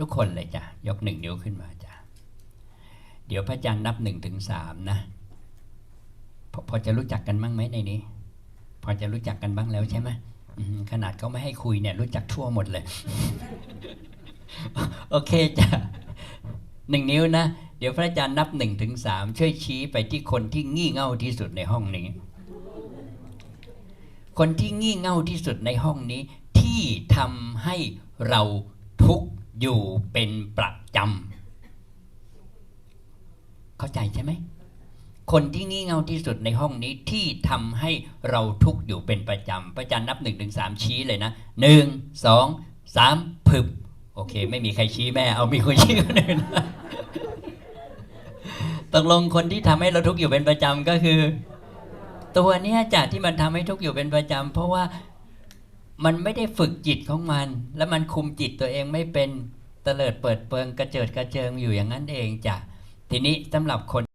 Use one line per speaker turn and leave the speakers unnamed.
ทุกคนเลยจ้ะ ยกหนึ่งนิ้วขึ้นมาจ้ะ เดี๋ยวพระอาจารย์นับหนึ่งถึงสามนะพอพอจะรู้จักกันบ้างไหมในนี้ พอจะรู้จักกันบ้างแล้วใช่ไหมมขนาดเขาไม่ให้คุยเนี่ย รู้จักทั่วหมดเลย โอเคจ้ะหนึ่งนิ้วนะเดี๋ยวพระอาจารย์นับหนึ่งถึงสามช่วยชี้ไปที่คนที่งี่เง่าที่สุดในห้องนี้ คนที่งี่เง่าที่สุดในห้องนี้ ที่ทำให้เราทุกข์ อยู่เป็นประจำเข้าใจใช่ไหมคนที่งี่เง่าที่สุดในห้องนี้ที่ทำให้เราทุกข์อยู่เป็นประจำพระอาจารย์นับหนึ่งถึงสามชี้เลยนะหนึ่งสองสามพึบโอเค ไม่มีใครชี้แม่ เอามีคนชี้คนอื่นตกลงคนที่ทำให้เราทุกข์อยู่เป็นประจำก็คือ ตัวเนี้ยจ้ะที่มันทำให้ทุกข์อยู่เป็นประจำเพราะว่า มันไม่ได้ฝึกจิตของมัน แล้วมันคุมจิตตัวเองไม่เป็นเตลิดเปิดเปิงกระเจิดกระเจิงอยู่อย่างนั้นเองจ้ะทีนี้สำหรับคน